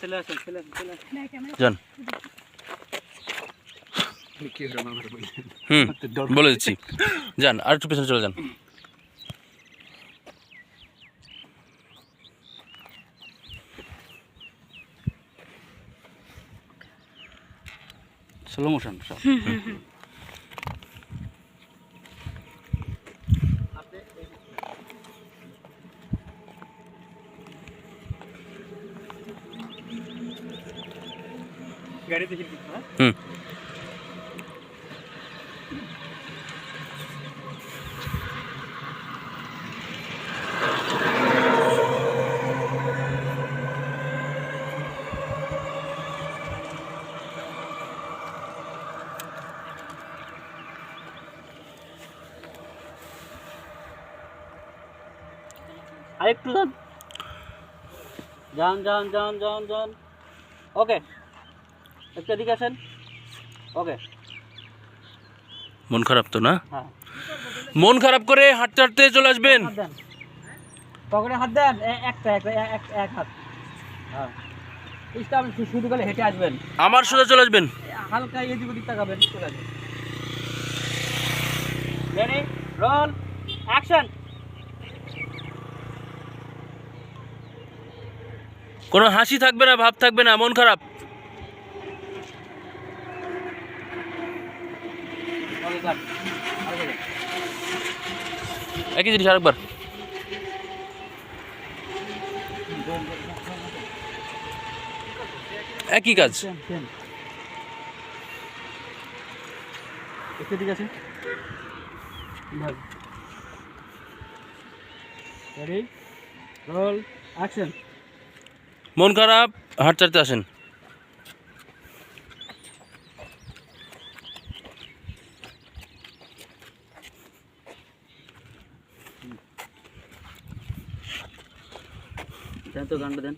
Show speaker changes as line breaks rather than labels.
চলে আসেন চলে আসেন চলে আসেন।
যান। হুম বলে দিচ্ছি। যান আর একটু পেছনে চলে যান।
স্লো মোশন সব গাড়িতে হিট দিতে হয়
হুম।
আরেকটু যান যান যান যান যান যান। ওকে। একটু এদিকে আসেন। ওকে
মন খারাপ তো না?
হ্যাঁ।
মন খারাপ করে হাঁটতে হাঁটতে চলে আসবেন?
পকেটে হাত দেন। একটা এক হাত। হ্যাঁ। ইস্টা আপনি শু- শুরু হেঁটে আসবেন।
আমার সোজা চলে আসবেন?
হালকা এদিক ওদিক তাকাবেন চলে আসবেন। রেডি রোল অ্যাকশন
কোনো হাসি থাকবে না ভাব থাকবে না মন খারাপ
ওকে কাট ওকে
একই জিনিস আরেকবার? একই কাজ।
সেম সেম একটু ঠিক আছে রেডি রোল অ্যাকশন
মন খারাপ হাঁটতে হাঁটতে আসেন।
দেন তো গানটা দেন